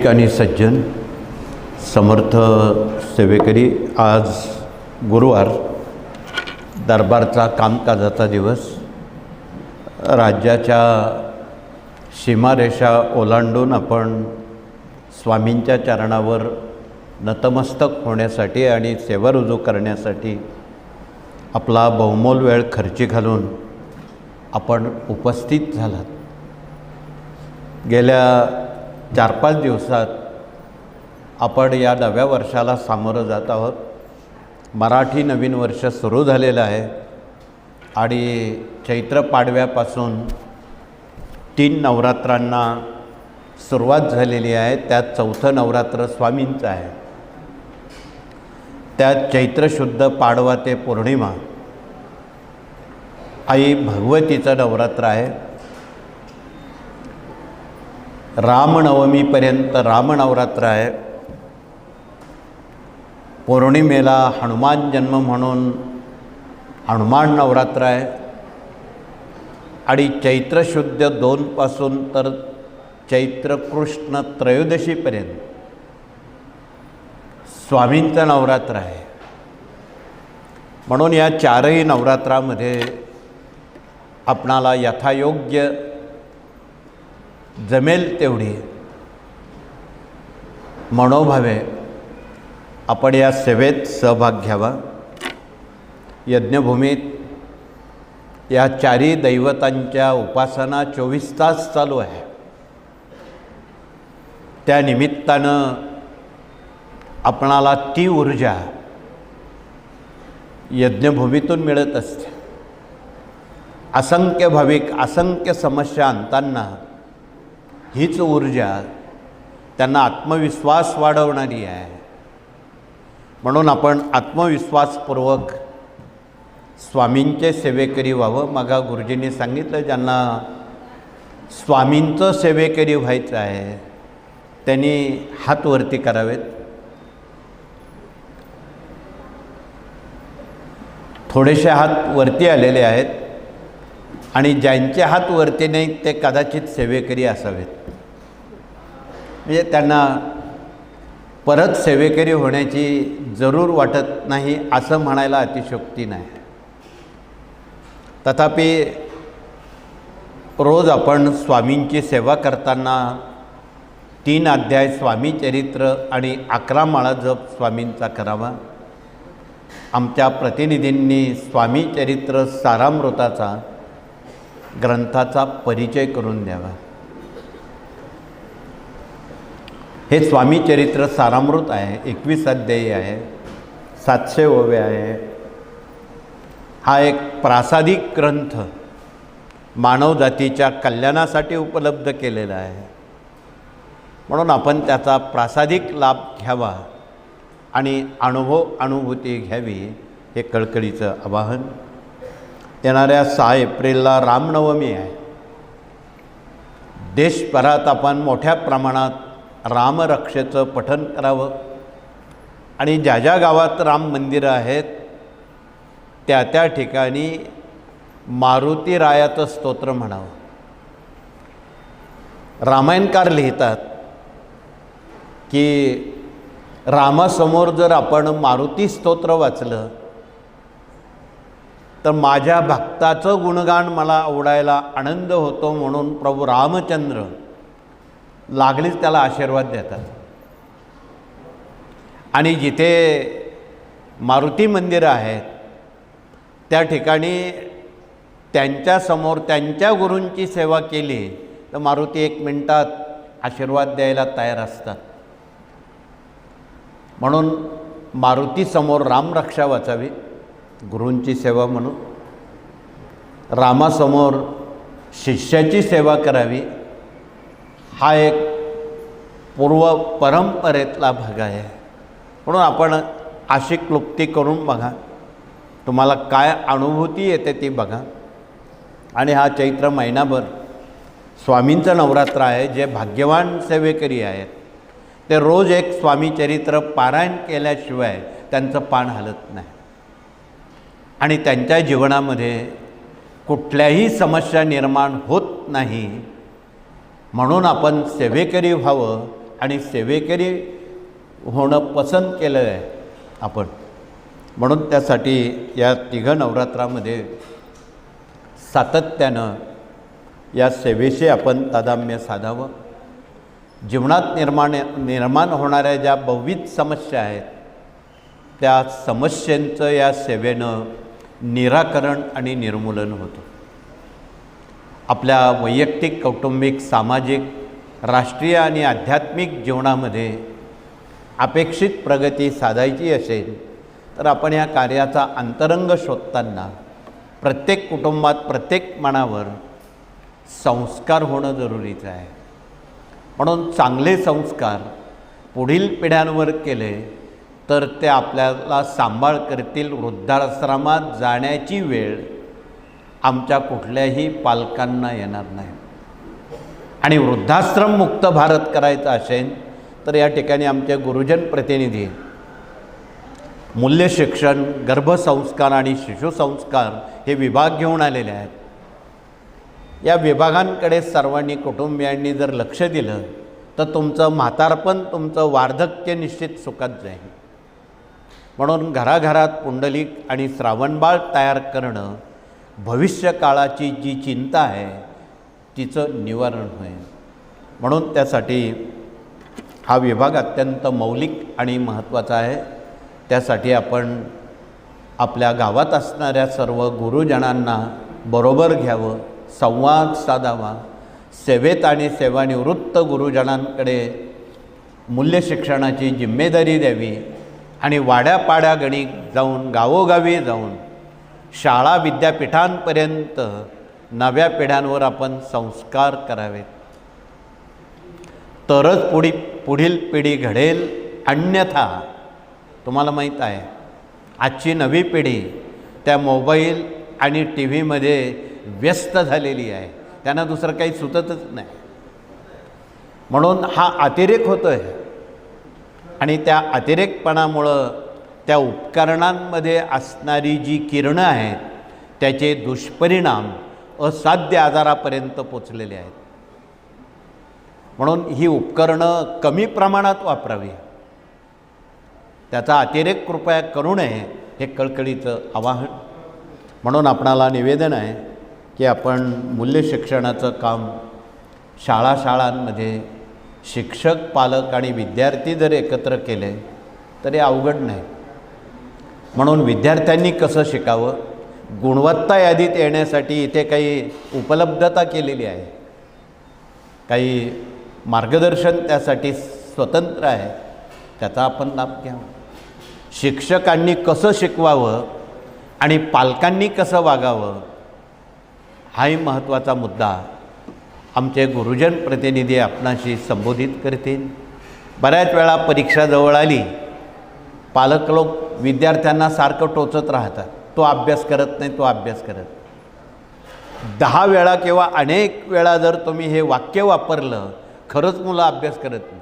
ठिकाणी सज्जन समर्थ सेवेकरी आज गुरुवार दरबारचा कामकाजाचा दिवस. राज्याच्या सीमारेषा ओलांडून आपण स्वामींच्या चरणावर नतमस्तक होण्यासाठी आणि सेवा रुजू करण्यासाठी आपला बहुमोल वेळ खर्ची घालून आपण उपस्थित झालात. गेल्या चार पाच दिवसात आपण या नव्या वर्षाला सामोरं जात आहोत. मराठी नवीन वर्ष सुरू झालेलं आहे आणि चैत्र पाडव्यापासून तीन नवरात्रांना सुरुवात झालेली आहे. त्यात चौथं नवरात्र स्वामींचं आहे. त्यात चैत्रशुद्ध पाडवा ते पौर्णिमा आई भगवतीचं नवरात्र आहे. रामनवमीपर्यंत रामनवरात्र आहे. पौर्णिमेला हनुमान जन्म म्हणून हनुमान नवरात्र आहे. आणि चैत्रशुद्ध दोनपासून तर चैत्र कृष्ण त्रयोदशीपर्यंत स्वामींचं नवरात्र आहे. म्हणून या चारही नवरात्रामध्ये आपणाला यथायोग्य जमेल तेवढी. मनोभावे आपण या सेवेत सहभाग घ्यावा. यज्ञभूमीत या चारी दैवतांच्या उपासना चोवीस तास चालू आहे. त्या निमित्तानं आपणाला ती ऊर्जा यज्ञभूमीतून मिळत असते. असंख्य भाविक असंख्य समस्या आणताना हीच ऊर्जा त्यांना आत्मविश्वास वाढवणारी आहे. म्हणून आपण आत्मविश्वासपूर्वक स्वामींचे सेवेकरी व्हावं. मगा गुरुजींनी सांगितलं ज्यांना स्वामींचं सेवेकरी व्हायचं आहे त्यांनी हात वरती करावेत. थोडेसे हात वरती आलेले आहेत आणि ज्यांचे हात वरती नाहीत ते कदाचित सेवेकरी असावेत. म्हणजे त्यांना परत सेवेकरी होण्याची जरूर वाटत नाही असं म्हणायला अतिशोक्ती नाही. तथापि रोज आपण स्वामींची सेवा करताना तीन अध्याय स्वामी चरित्र आणि अकरा माळा जप स्वामींचा करावा. आमच्या प्रतिनिधींनी स्वामी चरित्र सारामृताचा ग्रंथाचा परिचय करून द्यावा. हे स्वामी चरित्र सारामृत आहे एकवीस अध्यायी आहे सातशे ओवे आहे. हा एक प्रासादिक ग्रंथ मानवजातीच्या कल्याणासाठी उपलब्ध केलेला आहे. म्हणून आपण त्याचा प्रासादिक लाभ घ्यावा आणि अनुभव अनुभूती घ्यावी हे कळकळीचं आवाहन. येणाऱ्या सहा एप्रिलला रामनवमी आहे. देशभरात आपण मोठ्या प्रमाणात रामरक्षेचं पठन करावं. आणि ज्या ज्या गावात राम मंदिरं आहेत त्या त्या ठिकाणी मारुती रायाचं स्तोत्र म्हणावं. रामायणकार लिहितात की रामासमोर जर आपण मारुती स्तोत्र वाचलं तर माझ्या भक्ताचं गुणगान मला आवडायला आनंद होतो म्हणून प्रभू रामचंद्र लागलीच त्याला आशीर्वाद देतात. आणि जिथे मारुती मंदिरं आहेत त्या ठिकाणी त्यांच्यासमोर त्यांच्या गुरूंची सेवा केली तर मारुती एक मिनटात आशीर्वाद द्यायला तयार असतात. म्हणून मारुतीसमोर रामरक्षा वाचावी गुरूंची सेवा म्हणून. रामासमोर शिष्याची सेवा करावी हा एक पूर्व परंपरेतला भाग आहे. म्हणून आपण अशी क्लुप्ती करून बघा. तुम्हाला काय अनुभूती येते ती बघा. आणि हा चैत्र महिनाभर स्वामींचं नवरात्र आहे जे भाग्यवान सेवेकरी आहेत. ते रोज एक स्वामी चरित्र पारायण केल्याशिवाय त्यांचं पान हलत नाही. आणि त्यांच्या जीवनामध्ये कुठल्याही समस्या निर्माण होत नाही. म्हणून आपण सेवेकरी व्हावं आणि सेवेकरी होणं पसंत केलं आहे आपण. म्हणून त्यासाठी या तिघ नवरात्रामध्ये सातत्यानं या सेवेशी आपण तादाम्य साधावं. जीवनात निर्माण निर्माण होणाऱ्या ज्या बहुविध समस्या आहेत त्या समस्यांचं या सेवेनं निराकरण आणि निर्मूलन होतं. आपल्या वैयक्तिक कौटुंबिक सामाजिक राष्ट्रीय आणि आध्यात्मिक जीवनामध्ये अपेक्षित प्रगती साधायची असेल तर आपण या कार्याचा अंतरंग शोधताना प्रत्येक कुटुंबात प्रत्येक मनावर संस्कार होणं जरुरीचं आहे. म्हणून चांगले संस्कार पुढील पिढ्यांवर केले तर ते आपल्याला सांभाळ करतील वृद्धाश्रमात जाण्याची वेळ आमच्या कुठल्याही पालकांना येणार नाही. आणि वृद्धाश्रम मुक्त भारत करायचा असेल तर या ठिकाणी आमचे गुरुजन प्रतिनिधी मूल्य शिक्षण गर्भसंस्कार आणि शिशुसंस्कार हे विभाग घेऊन आलेले आहेत. या विभागांकडे सर्वांनी कुटुंबियांनी जर लक्ष दिलं तर तुमचं म्हातारपण तुमचं वार्धक्य निश्चित सुखात जाईल. म्हणून घराघरात पुंडलिक आणि श्रावणबाळ तयार करणं भविष्यकाळाची जी चिंता आहे तिचं निवारण होईल म्हणून त्यासाठी हा विभाग अत्यंत मौलिक आणि महत्त्वाचा आहे. त्यासाठी आपण आपल्या गावात असणाऱ्या सर्व गुरुजनांना बरोबर घ्यावं संवाद साधावा. सेवेत आणि सेवानिवृत्त गुरुजनांकडे मूल्य शिक्षणाची जिम्मेदारी द्यावी आणि वाड्यापाड्यागणी जाऊन गावोगावी जाऊन शाळा विद्यापीठांपर्यंत नव्या पिढ्यांवर आपण संस्कार करावेत. तरच पुढी पुढील पिढी घडेल. अन्यथा तुम्हाला माहीत आहे आजची नवी पिढी त्या मोबाईल आणि टी व्हीमध्ये व्यस्त झालेली आहे. त्यांना दुसरं काही सुचतच नाही. म्हणून हा अतिरेक होतो आहे आणि त्या अतिरेकपणामुळं त्या उपकरणांमध्ये असणारी जी किरणं आहेत त्याचे दुष्परिणाम असाध्य आजारापर्यंत पोचलेले आहेत. म्हणून ही उपकरणं कमी प्रमाणात वापरावी. त्याचा अतिरेक कृपया करू नये हे कळकळीचं आवाहन. म्हणून आपणाला निवेदन आहे की आपण मूल्य शिक्षणाचं काम शाळा शाळांमध्ये शिक्षक पालक आणि विद्यार्थी जर एकत्र केले तरी अवघड नाही. म्हणून विद्यार्थ्यांनी कसं शिकावं? गुणवत्ता यादीत येण्यासाठी इथे काही उपलब्धता केलेली आहे. काही मार्गदर्शन त्यासाठी स्वतंत्र आहे. त्याचा आपण लाभ घ्यावा. शिक्षकांनी कसं शिकवावं आणि पालकांनी कसं वागावं हाही महत्त्वाचा मुद्दा आमचे गुरुजन प्रतिनिधी आपणाशी संबोधित करतील. बऱ्याच वेळा परीक्षा जवळ आली. पालक लोक विद्यार्थ्यांना सारखं टोचत राहतात. तो अभ्यास करत नाही तो अभ्यास करत दहा वेळा किंवा अनेक वेळा जर तुम्ही हे वाक्य वापरलं खरंच मुलं अभ्यास करत नाही.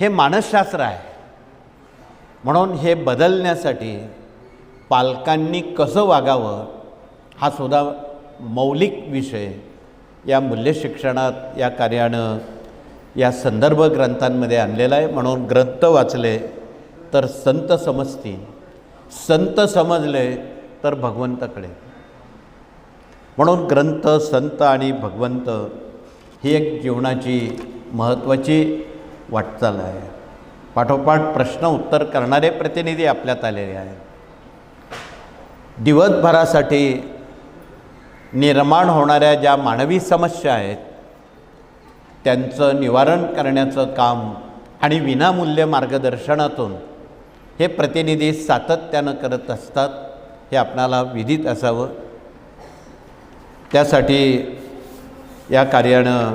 हे मानसशास्त्र आहे. म्हणून हे बदलण्यासाठी पालकांनी कसं वागावं हा सुद्धा मौलिक विषय या मूल्य शिक्षणात या कार्यानं या संदर्भ ग्रंथांमध्ये आणलेला आहे. म्हणून ग्रंथ वाचले तर संत समजतील. संत समजले तर भगवंताकडे. म्हणून ग्रंथ संत आणि भगवंत ही एक जीवनाची महत्त्वाची वाटचाल आहे. पाठोपाठ प्रश्न उत्तर करणारे प्रतिनिधी आपल्यात आलेले आहेत. दिवसभरासाठी निर्माण होणाऱ्या ज्या मानवी समस्या आहेत त्यांचं निवारण करण्याचं काम आणि विनामूल्य मार्गदर्शनातून हे प्रतिनिधी सातत्यानं करत असतात हे आपणाला विदित असावं. त्यासाठी या कार्यानं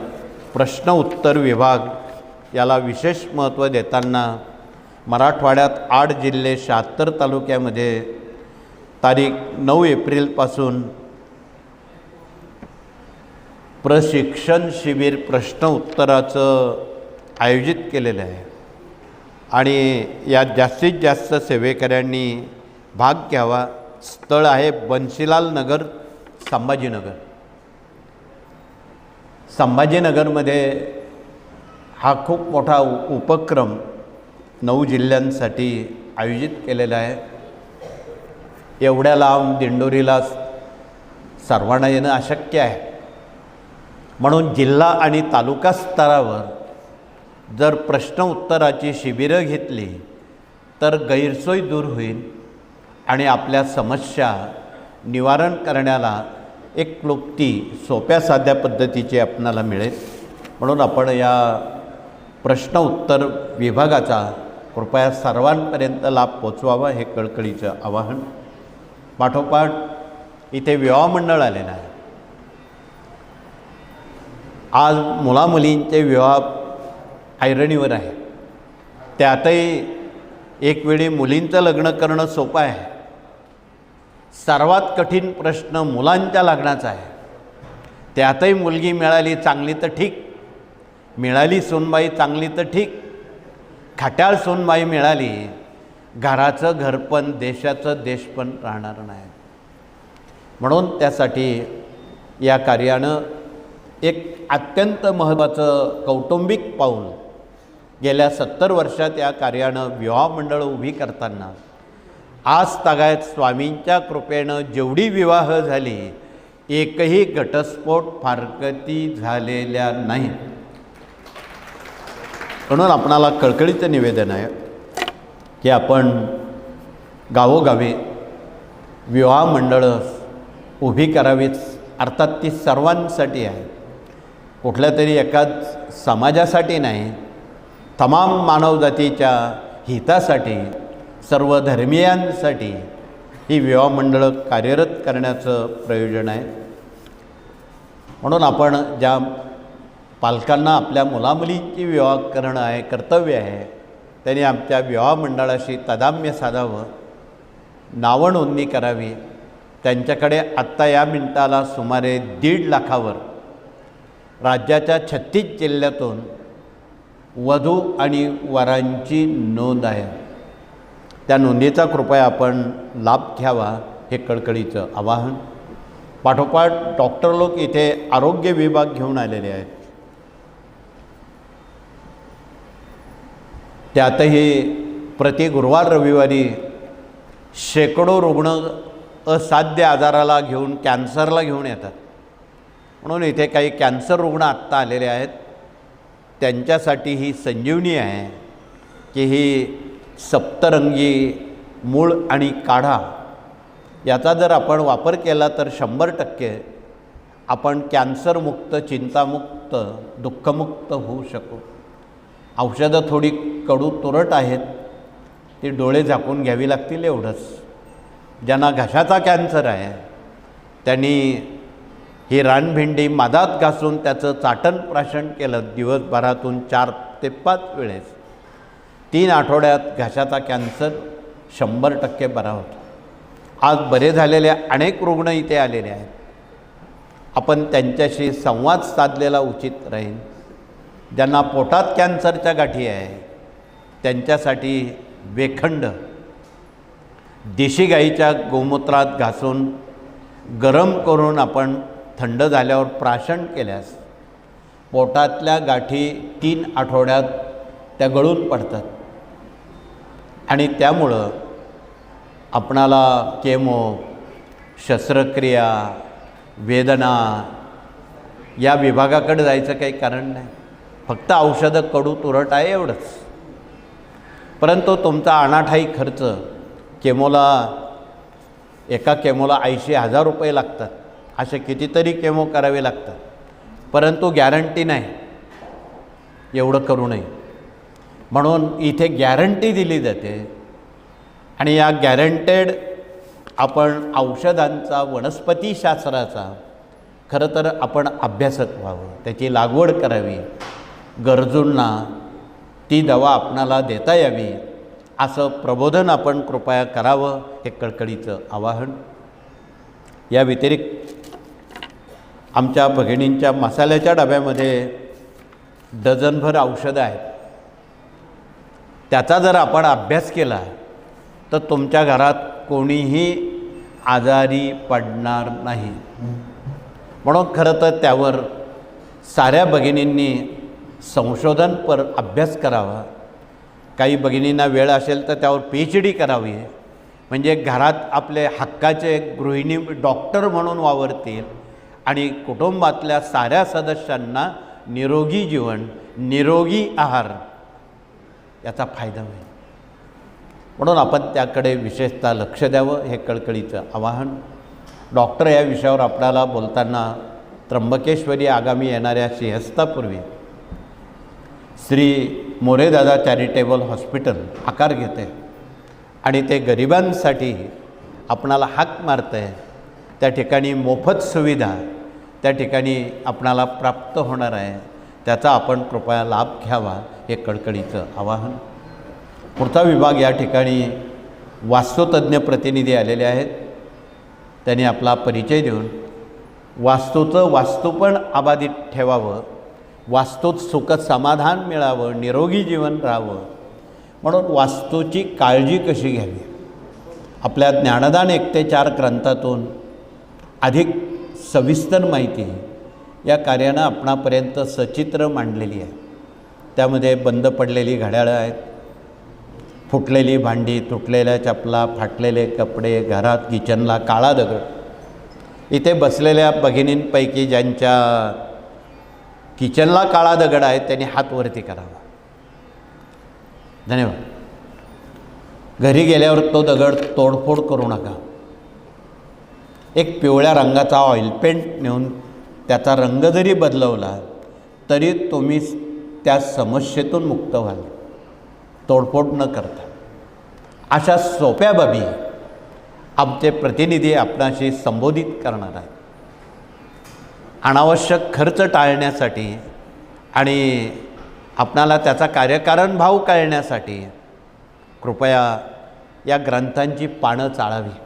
प्रश्न उत्तर विभाग याला विशेष महत्त्व देताना मराठवाड्यात आठ जिल्हे शहात्तर तालुक्यामध्ये तारीख नऊ एप्रिलपासून प्रशिक्षण शिबिर प्रश्न उत्तराचं आयोजित केलेलं आहे. आणि यात जास्तीत जास्त सेवेकऱ्यांनी भाग घ्यावा. स्थळ आहे बन्सीलाल नगर संभाजीनगर. संभाजीनगरमध्ये हा खूप मोठा उपक्रम नऊ जिल्ह्यांसाठी आयोजित केलेला आहे. एवढ्या लांब दिंडोरीला सर्वांना येणं अशक्य आहे. म्हणून जिल्हा आणि तालुका स्तरावर जर प्रश्न उत्तराची शिबिरं घेतली तर गैरसोय दूर होईल आणि आपल्या समस्या निवारण करण्याला एक क्लुप्ती सोप्या साध्या पद्धतीची आपणाला मिळेल. म्हणून आपण या प्रश्न उत्तर विभागाचा कृपया सर्वांपर्यंत लाभ पोचवावा हे कळकळीचं आवाहन. पाठोपाठ इथे विवाह मंडळ आलेलं आहे. आज मुलामुलींचे विवाह ऐरणीवर आहे. त्यातही एक वेळी मुलींचं लग्न करणं सोपं आहे. सर्वात कठीण प्रश्न मुलांच्या लग्नाचा आहे. त्यातही मुलगी मिळाली चांगली तर ठीक. मिळाली सोनबाई चांगली तर ठीक. खट्याळ सोनबाई मिळाली घराचं घरपण देशाचं देशपण राहणार नाही. म्हणून त्यासाठी या कार्यानं एक अत्यंत महत्त्वाचं कौटुंबिक पाऊल गेल्या सत्तर वर्षात या कार्यानं विवाह मंडळं उभी करताना आज तागायत स्वामींच्या कृपेनं जेवढी विवाह झाली एकही घटस्फोट फारकती झालेल्या नाही. म्हणून आपणाला कळकळीचं निवेदन आहे की आपण गावोगावी विवाह मंडळं उभी करावीच अर्थात ती सर्वांसाठी आहे. कुठल्या तरी एकाच समाजासाठी नाही तमाम मानवजातीच्या हितासाठी सर्व धर्मियांसाठी ही विवाह मंडळं कार्यरत करण्याचं प्रयोजन आहे. म्हणून आपण ज्या पालकांना आपल्या मुलामुलीची विवाह करणं आहे कर्तव्य आहे त्यांनी आमच्या विवाह मंडळाशी तदाम्य साधावं नावनोंदणी करावी. त्यांच्याकडे आत्ता या मिनिटाला सुमारे दीड लाखावर राज्याच्या छत्तीस जिल्ह्यातून वधू आणि वरांची नोंद आहे. त्या नोंदीचा कृपया आपण लाभ घ्यावा हे कळकळीचं आवाहन. पाठोपाठ डॉक्टर लोक इथे आरोग्य विभाग घेऊन आलेले आहेत. त्यातही प्रति गुरुवार रविवारी शेकडो रुग्ण असाध्य आजाराला घेऊन कॅन्सरला घेऊन येतात. म्हणून इथे काही कॅन्सर रुग्ण आत्ता आलेले आहेत. त्यांच्यासाठी ही संजीवनी आहे की ही सप्तरंगी मूळ आणि काढा याचा जर आपण वापर केला तर शंभर टक्के आपण कॅन्सरमुक्त चिंतामुक्त दुःखमुक्त होऊ शकू. औषधं थोडी कडू तुरट आहेत ती डोळे झाकून घ्यावी लागतील एवढंच. ज्यांना घशाचा कॅन्सर आहे त्यांनी ही रानभेंडी मादात घासून त्याचं चाटण प्राशन केलं दिवसभरातून चार ते पाच वेळेस. तीन आठवड्यात घशाचा कॅन्सर शंभर टक्के बरा होतो. आज बरे झालेले अनेक रुग्ण इथे आलेले आहेत. आपण त्यांच्याशी संवाद साधलेला उचित राहील ज्यांना पोटात कॅन्सरच्या गाठी आहे त्यांच्यासाठी वेखंड देशी गाईच्या गोमूत्रात घासून गरम करून आपण थंड झाल्यावर प्राशन केल्यास पोटातल्या गाठी तीन आठवड्यात त्या गळून पडतात. आणि त्यामुळं आपणाला केमो शस्त्रक्रिया वेदना या विभागाकडे जायचं काही कारण नाही. फक्त औषधं कडू तुरट आहे एवढंच. परंतु तुमचा अनाठाई खर्च केमोला एका केमोला ऐंशी हजार रुपये लागतात. असे कितीतरी केमो करावे लागतात. परंतु गॅरंटी नाही. एवढं करू नये. म्हणून इथे गॅरंटी दिली जाते. आणि या गॅरंटेड आपण औषधांचा वनस्पतीशास्त्राचा खरं तर आपण अभ्यासक व्हावं. त्याची लागवड करावी. गरजूंना ती दवा आपणाला देता यावी. असं प्रबोधन आपण कृपया करावं हे कळकळीचं आवाहन. या व्यतिरिक्त आमच्या भगिनींच्या मसाल्याच्या डब्यामध्ये डझनभर औषधं आहेत. त्याचा जर आपण अभ्यास केला तर तुमच्या घरात कोणीही आजारी पडणार नाही. म्हणून खरं तर त्यावर साऱ्या भगिनींनी संशोधन पर अभ्यास करावा. काही भगिनींना वेळ असेल तर त्यावर पी एच डी करावी. म्हणजे घरात आपले हक्काचे गृहिणी डॉक्टर म्हणून वावरतील. आणि कुटुंबातल्या साऱ्या सदस्यांना निरोगी जीवन निरोगी आहार याचा फायदा होईल. म्हणून आपण त्याकडे विशेषतः लक्ष द्यावं हे कळकळीचं आवाहन. डॉक्टर या विषयावर आपल्याला बोलताना त्र्यंबकेश्वरी आगामी येणाऱ्या सिंहस्थापूर्वी श्री मोरेदादा चॅरिटेबल हॉस्पिटल आकार घेते आणि ते गरिबांसाठी आपणाला हाक मारतं आहे त्या ठिकाणी मोफत सुविधा त्या ठिकाणी आपणाला प्राप्त होणार आहे. त्याचा आपण कृपया लाभ घ्यावा हे कडकडीचं आवाहन. पुढचा विभाग या ठिकाणी वास्तुतज्ञ प्रतिनिधी आलेले आहेत. त्यांनी आपला परिचय देऊन वास्तूचं वास्तू पण अबाधित ठेवावं वास्तूत सुख समाधान मिळावं निरोगी जीवन राहावं म्हणून वास्तूची काळजी कशी घ्यावी? आपल्या ज्ञानदान एक ते चार ग्रंथातून अधिक सविस्तर माहिती या कार्यानं आपणापर्यंत सचित्र मांडलेली आहे. त्यामध्ये बंद पडलेली घड्याळं आहेत. फुटलेली भांडी तुटलेल्या चपला फाटलेले कपडे घरात किचनला काळा दगड. इथे बसलेल्या भगिनींपैकी ज्यांच्या किचनला काळा दगड आहे त्यांनी हात वरती करावा. धन्यवाद. घरी गेल्यावर तो दगड तोडफोड करू नका. एक पिवळ्या रंगाचा ऑइल पेंट नेऊन त्याचा रंग जरी बदलवला तरी तुम्ही त्या समस्येतून मुक्त व्हाल. तोडफोड न करता. अशा सोप्या बाबी आमचे प्रतिनिधी आपणाशी संबोधित करणार आहेत. अनावश्यक खर्च टाळण्यासाठी आणि आपणाला त्याचा कार्यकारण भाव कळण्यासाठी कृपया या ग्रंथांची पानं चाळावी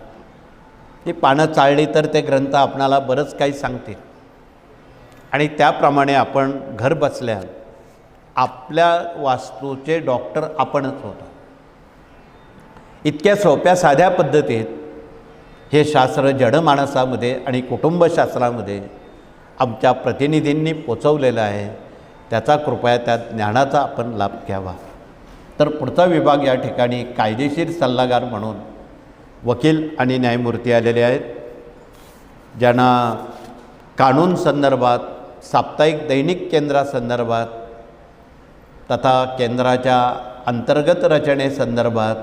ती पानं चाळली तर ते ग्रंथ आपणाला बरंच काही सांगतील. आणि त्याप्रमाणे आपण घर बसल्या आपल्या वास्तूचे डॉक्टर आपणच होतो. इतक्या सोप्या साध्या पद्धतीत हे शास्त्र जडमानसामध्ये आणि कुटुंबशास्त्रामध्ये आमच्या प्रतिनिधींनी पोचवलेलं आहे. त्याचा कृपया त्या ज्ञानाचा आपण लाभ घ्यावा. तर पुढचा विभाग या ठिकाणी कायदेशीर सल्लागार म्हणून वकील आणि न्यायमूर्ती आलेले आहेत ज्यांना कानून संदर्भात साप्ताहिक दैनिक केंद्रासंदर्भात तथा केंद्राच्या अंतर्गत रचनेसंदर्भात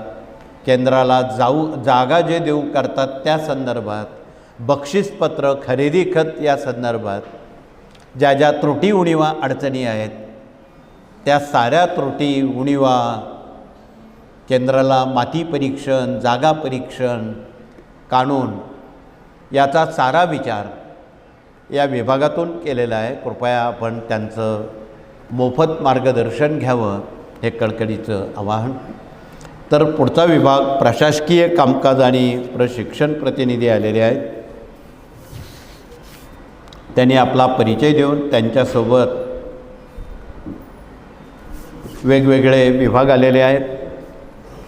केंद्राला जाऊ जागा जे देऊ करतात त्या संदर्भात बक्षीसपत्र खरेदी खत या संदर्भात ज्या ज्या त्रुटी उणीवा अडचणी आहेत त्या साऱ्या त्रुटी उणीवा केंद्राला माती परीक्षण जागा परीक्षण कानून याचा सारा विचार या विभागातून केलेला आहे. कृपया आपण त्यांचं मोफत मार्गदर्शन घ्यावं हे कळकळीचं आवाहन. तर पुढचा विभाग प्रशासकीय कामकाज आणि प्रशिक्षण प्रतिनिधी आलेले आहेत. त्यांनी आपला परिचय देऊन त्यांच्यासोबत वेगवेगळे विभाग आलेले आहेत.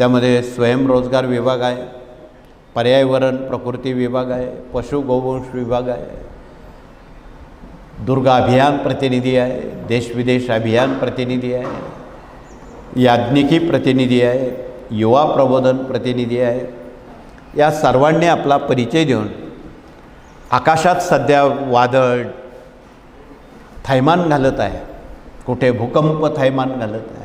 त्यामध्ये स्वयंरोजगार विभाग आहे पर्यावरण प्रकृती विभाग आहे पशु गोवंश विभाग आहे दुर्गा अभियान प्रतिनिधी आहे देशविदेश अभियान प्रतिनिधी आहे याज्ञिकी प्रतिनिधी आहे युवा प्रबोधन प्रतिनिधी आहे. या सर्वांनी आपला परिचय देऊन आकाशात सध्या वादळ थैमान घालत आहे कुठे भूकंप थैमान घालत आहे.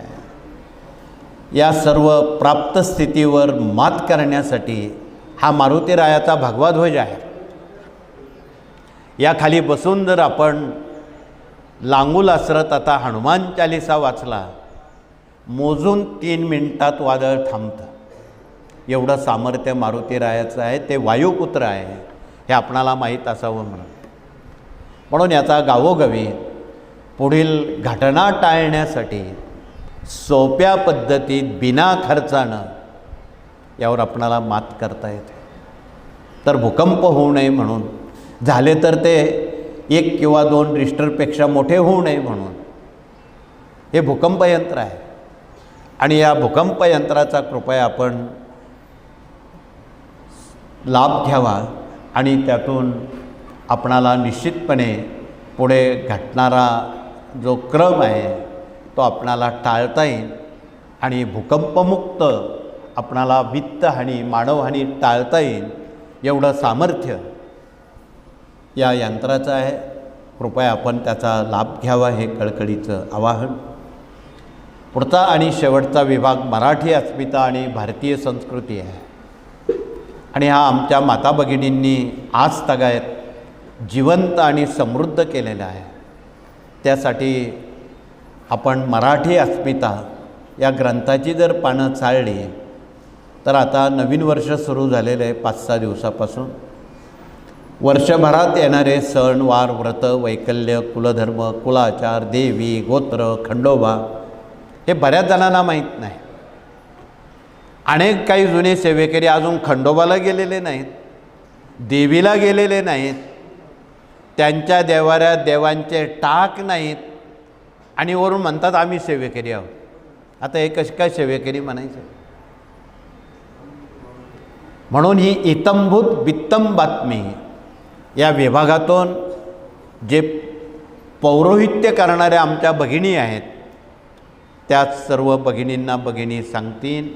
या सर्व प्राप्त स्थितीवर मात करण्यासाठी हा मारुतीरायाचा भगवा ध्वज आहे. याखाली बसून जर आपण लांगूल असरत आता हनुमान चालिसा वाचला मोजून तीन मिनिटात वादळ थांबतं. एवढं सामर्थ्य मारुतीरायाचं आहे ते वायुपुत्र आहे हे आपणाला माहीत असावं म्हणून. म्हणून याचा गावोगावी पुढील घटना टाळण्यासाठी सोप्या पद्धतीत बिना खर्चानं यावर आपणाला मात करता येते. तर भूकंप होऊ नये म्हणून झाले तर ते एक किंवा दोन रिस्टरपेक्षा मोठे होऊ नये म्हणून. हे भूकंप यंत्र आहे. आणि या भूकंप यंत्राचा कृपया आपण लाभ घ्यावा आणि त्यातून आपणाला निश्चितपणे पुढे घटणारा जो क्रम आहे तो आपणाला टाळता येईल आणि भूकंपमुक्त आपणाला वित्तहानी मानवहानी टाळता येईल एवढं सामर्थ्य या यंत्राचं आहे. कृपया आपण त्याचा लाभ घ्यावा हे कळकळीचं आवाहन. पुढचा आणि शेवटचा विभाग मराठी अस्मिता आणि भारतीय संस्कृती आहे. आणि हा आमच्या माता भगिनींनी आज तगायत जिवंत आणि समृद्ध केलेला आहे. त्यासाठी आपण मराठी अस्मिता या ग्रंथाची जर पानं चाळली तर आता नवीन वर्ष सुरू झालेलं आहे पाच सहा दिवसापासून. वर्षभरात येणारे सण वार व्रत वैकल्य कुलधर्म कुलाचार देवी गोत्र खंडोबा हे बऱ्याच जणांना माहीत नाही. अनेक काही जुने सेवेकरी अजून खंडोबाला गेलेले नाहीत देवीला गेलेले नाहीत त्यांच्या देवाऱ्यात देवांचे टाक नाहीत आणि वरून म्हणतात आम्ही सेवेकरी आहोत. आता हे कशी काय सेवेकरी म्हणायचं? म्हणून ही इतंभूत बित्तम बातमी या विभागातून जे पौरोहित्य करणाऱ्या आमच्या भगिनी आहेत त्याच सर्व भगिनींना भगिनी सांगतील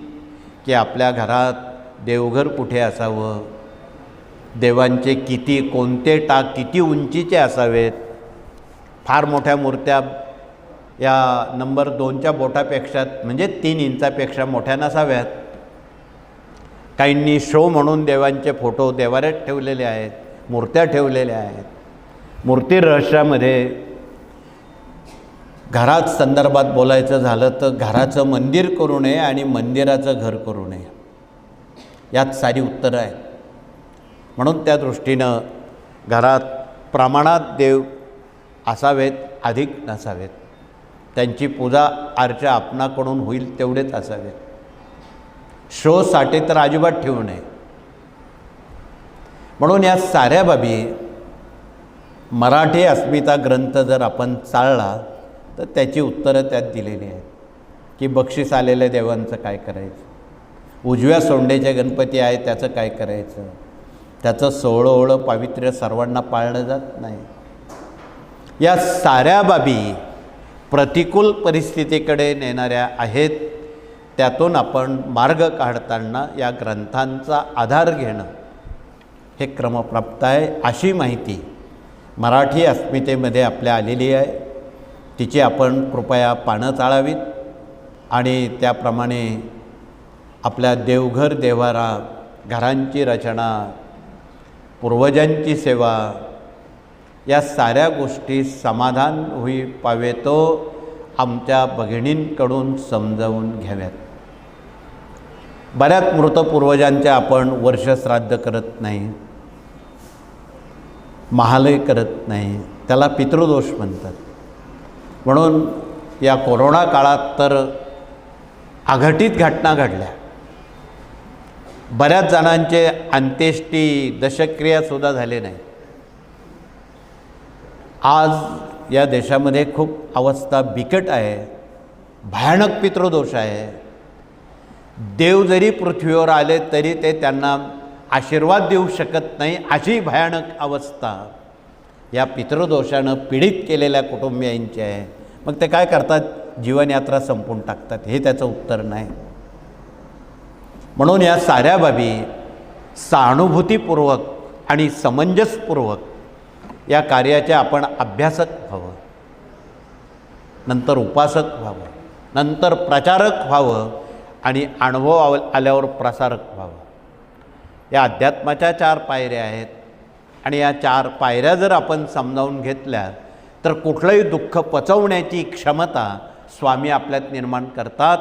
की आपल्या घरात देवघर कुठे असावं? देवांचे किती कोणते टाक किती उंचीचे असावेत? फार मोठ्या मूर्त्या या नंबर दोनच्या बोटापेक्षा म्हणजे तीन इंचापेक्षा मोठ्या नसाव्यात. काहींनी शो म्हणून देवांचे फोटो देवाऱ्यात ठेवलेले आहेत मूर्त्या ठेवलेल्या आहेत. मूर्ती रहस्यामध्ये घरात संदर्भात बोलायचं झालं तर घराचं मंदिर करू नये आणि मंदिराचं घर करू नये. यात सारी उत्तरं आहेत. म्हणून त्या दृष्टीनं घरात प्रमाणात देव असावेत अधिक नसावेत. त्यांची पूजा अर्चा आपणाकडून होईल तेवढेच असावे. शोसाठी तर अजिबात ठेवू नये. म्हणून या साऱ्या बाबी मराठी अस्मिता ग्रंथ जर आपण चाळला तर त्याची उत्तरं त्यात दिलेली आहेत. की बक्षीस आलेल्या देवांचं काय करायचं? उजव्या सोंडेचे गणपती आहे त्याचं काय करायचं? त्याचं सोहळं ओळं पावित्र्य सर्वांना पाळलं जात नाही. या साऱ्या बाबी प्रतिकूल परिस्थितीकडे नेणाऱ्या आहेत त्यातून आपण मार्ग काढताना या ग्रंथांचा आधार घेणं हे क्रमप्राप्त आहे अशी माहिती मराठी अस्मितेमध्ये आपल्या आलेली आहे. तिची आपण कृपया पानं चाळावीत आणि त्याप्रमाणे आपल्या देवघर देवारा घरांची रचना पूर्वजांची सेवा या साऱ्या गोष्टी समाधान होई पावे तो आमच्या भगिणींकडून समजावून घ्याव्यात. बऱ्याच मृत पूर्वजांच्या आपण वर्षश्राद्ध करत नाही महालय करत नाही त्याला पितृदोष म्हणतात. म्हणून या कोरोना काळात तर अघटित घटना घडल्या. बऱ्याच जणांचे अंत्येष्टी दशक्रियासुद्धा झाले नाही आज या देशामध्ये खूप अवस्था बिकट आहे भयानक पितृदोष आहे. देव जरी पृथ्वीवर आले तरी ते त्यांना आशीर्वाद देऊ शकत नाही अशी भयानक अवस्था या पितृदोषानं पीडित केलेल्या कुटुंबियांची आहे. मग ते काय करतात? जीवनयात्रा संपून टाकतात. हे त्याचं उत्तर नाही. म्हणून या साऱ्या बाबी सहानुभूतीपूर्वक आणि समंजसपूर्वक या कार्याचे आपण अभ्यासक व्हावं. नंतर उपासक व्हावं. नंतर प्रचारक व्हावं आणि अनुभव आल्यावर प्रसारक व्हावं. या अध्यात्माच्या चार पायऱ्या आहेत आणि या चार पायऱ्या जर आपण समजावून घेतल्या तर कुठलंही दुःख पचवण्याची क्षमता स्वामी आपल्यात निर्माण करतात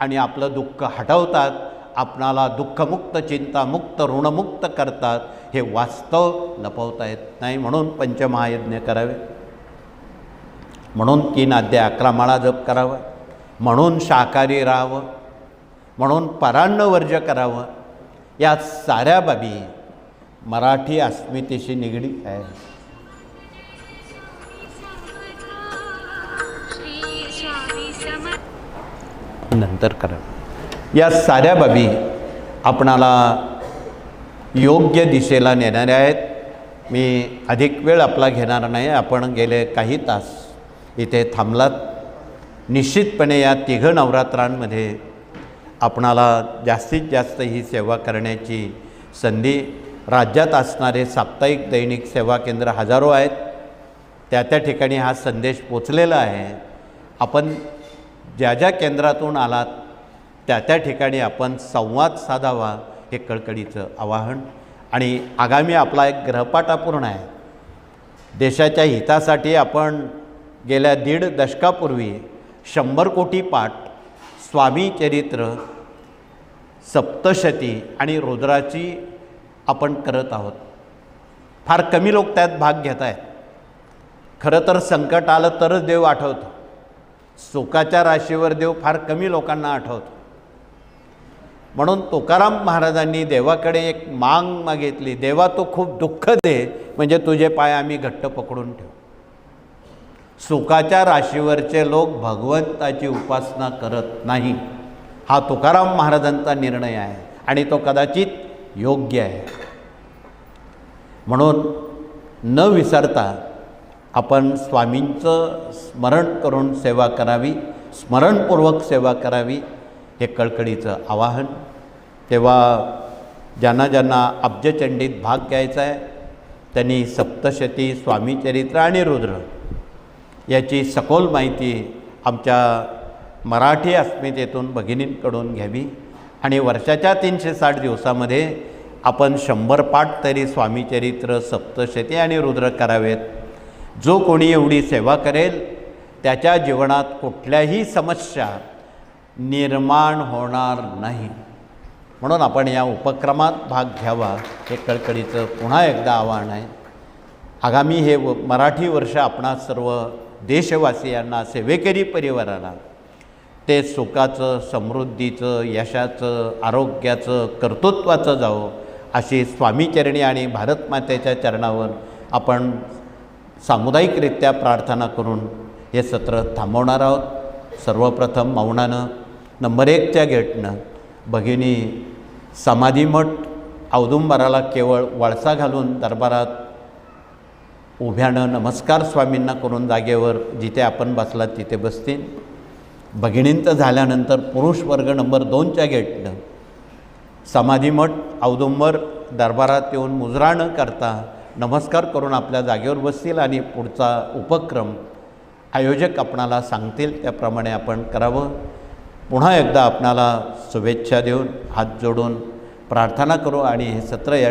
आणि आपलं दुःख हटवतात. आपणाला दुःखमुक्त चिंतामुक्त ऋणमुक्त करतात हे वास्तव लपवता येत नाही म्हणून पंचमहायज्ञ करावे. म्हणून तीन अध्याय अकरा माळा जप करावा. म्हणून शाकाहारी राहावं. म्हणून परान्न वर्ज करावं. या साऱ्या बाबी मराठी अस्मितेशी निगडीत आहे नंतर करा. या साऱ्या बाबी आपणाला योग्य दिशेला नेणाऱ्या आहेत. मी अधिक वेळ आपला घेणार नाही. आपण गेले काही तास इथे थांबलात. निश्चितपणे या तिघ नवरात्रांमध्ये आपणाला जास्तीत जास्त ही सेवा करण्याची संधी राज्यात असणारे साप्ताहिक दैनिक सेवा केंद्र हजारो आहेत. त्या त्या ठिकाणी हा संदेश पोचलेला आहे. आपण ज्या ज्या केंद्रातून आलात त्या त्या ठिकाणी आपण संवाद साधावा हे कळकळीचं आवाहन. आणि आगामी आपला एक ग्रहपाठापूर्ण आहे. देशाच्या हितासाठी आपण गेल्या दीड दशकापूर्वी शंभर कोटी पाठ स्वामी चरित्र सप्तशती आणि रुद्राची आपण करत आहोत. फार कमी लोक त्यात भाग घेत आहेत. खरं तर संकट आलं तरच देव आठवतो. सुखाच्या राशीवर देव फार कमी लोकांना आठवतो. म्हणून तुकाराम महाराजांनी देवाकडे एक मांग मागितली देवा तू खूप दुःख दे म्हणजे तुझे पाय आम्ही घट्ट पकडून ठेवू. सुखाच्या राशीवरचे लोक भगवंताची उपासना करत नाही. हा तुकाराम महाराजांचा निर्णय आहे आणि तो कदाचित योग्य आहे. म्हणून न विसरता आपण स्वामींचं स्मरण करून सेवा करावी स्मरणपूर्वक सेवा करावी हे कळकळीचं आवाहन. तेव्हा ज्यांना ज्यांना अब्जचंडीत भाग घ्यायचा आहे त्यांनी सप्तशती स्वामीचरित्र आणि रुद्र याची सखोल माहिती आमच्या मराठी अस्मितेतून भगिनींकडून घ्यावी आणि वर्षाच्या तीनशे साठ दिवसामध्ये आपण शंभर पाठ तरी स्वामीचरित्र सप्तशती आणि रुद्र करावेत. जो कोणी एवढी सेवा करेल त्याच्या जीवनात कुठल्याही समस्या निर्माण होणार नाही. म्हणून आपण या उपक्रमात भाग घ्यावा. हे कळकळीचं पुन्हा एकदा आव्हान आहे. आगामी हे व मराठी वर्ष आपणा सर्व देशवासियांना सेवेकरी परिवाराला ते सुखाचं समृद्धीचं यशाचं आरोग्याचं कर्तृत्वाचं जावं अशी स्वामीचरणी आणि भारतमातेच्या चरणावर आपण सामुदायिकरित्या प्रार्थना करून हे सत्र थांबवणार आहोत. सर्वप्रथम मौनानं नंबर एकच्या गेटनं. भगिनी समाधीमठ औदुंबराला केवळ वळसा घालून दरबारात उभ्यानं नमस्कार स्वामींना करून जागेवर जिथे आपण बसलात तिथे बसतील. भगिनींचं झाल्यानंतर पुरुष वर्ग नंबर दोनच्या गेटनं समाधीमठ औदुंबर दरबारात येऊन मुजरा न करता नमस्कार करून आपल्या जागेवर बसतील आणि पुढचा उपक्रम आयोजक आपणाला सांगतील. त्याप्रमाणे आपण करावं. पुन्हा एकदा आपणाला शुभेच्छा देऊन हात जोडून प्रार्थना करू आणि हे सत्र या